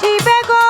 শিবে গো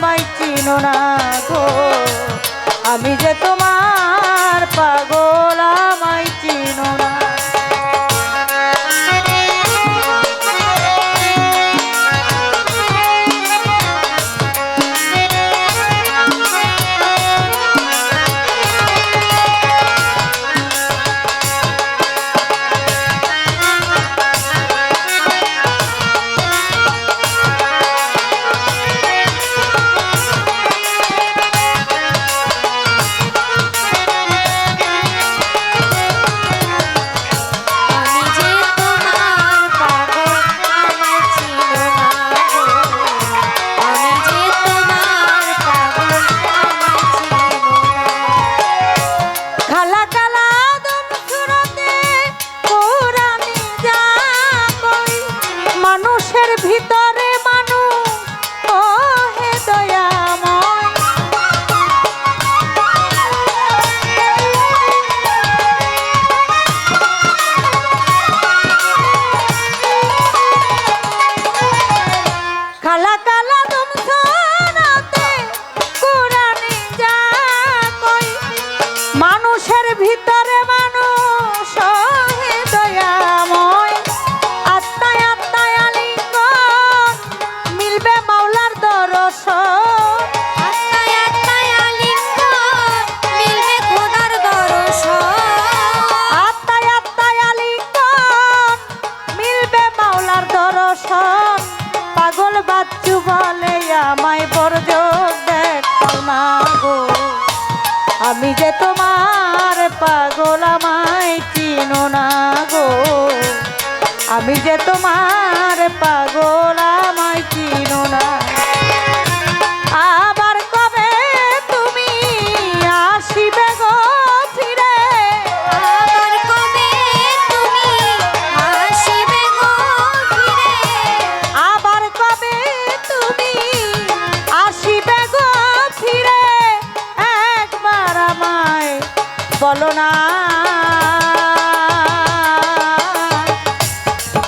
毎日の名 তোমার দর্শন। পাগল বাচ্চু বলে, আমায় বরজোর দেখো না আমি যে তোমার পাগল, আমায় চিনো না গো। আমি যে তোমার পাগল, আমায় চিনো না